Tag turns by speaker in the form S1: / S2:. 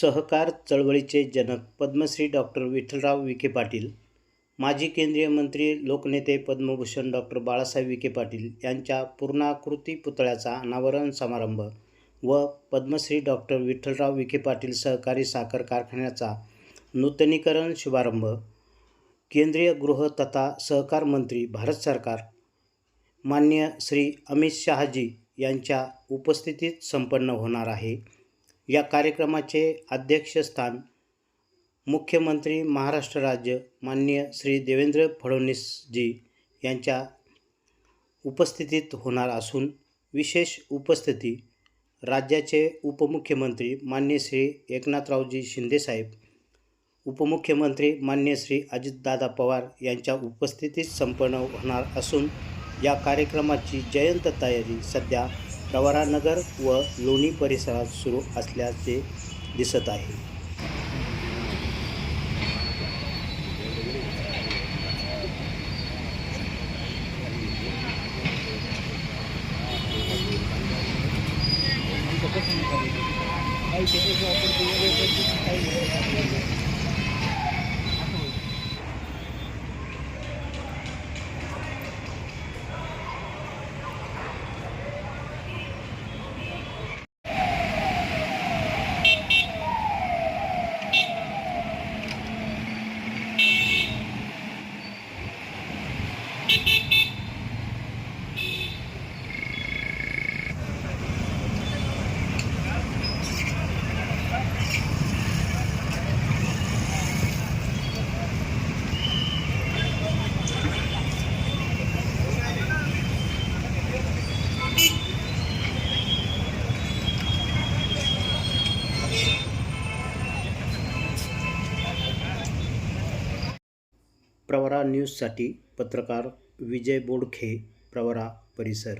S1: सहकार चळवळीचे जनक पद्मश्री डॉक्टर विठ्ठलराव विखे पाटील माजी केंद्रीय मंत्री लोकनेते पद्मभूषण डॉक्टर बाळासाहेब विखे पाटील यांच्या पूर्णाकृती पुतळ्याचा अनावरण समारंभ व पद्मश्री डॉक्टर विठ्ठलराव विखे पाटील सहकारी साखर कारखान्याचा नूतनीकरण शुभारंभ केंद्रीय गृह तथा सहकार मंत्री भारत सरकार मान्य श्री अमित शहाजी यांच्या उपस्थितीत संपन्न होणार आहे. या कार्यक्रमाचे अध्यक्षस्थान मुख्यमंत्री महाराष्ट्र राज्य माननीय श्री देवेंद्र फडणवीसजी यांच्या उपस्थितीत होणार असून विशेष उपस्थिती राज्याचे उपमुख्यमंत्री मान्य श्री एकनाथरावजी शिंदेसाहेब उपमुख्यमंत्री मान्य श्री अजितदादा पवार यांच्या उपस्थितीत संपन्न होणार असून या कार्यक्रमाची जयंत तयारी सध्या प्रवरानगर व लोणी परिसरात सुरू असल्याचे दिसत आहे. प्रवरा न्यूजसाठी पत्रकार विजय बोडखे प्रवरा परिसर.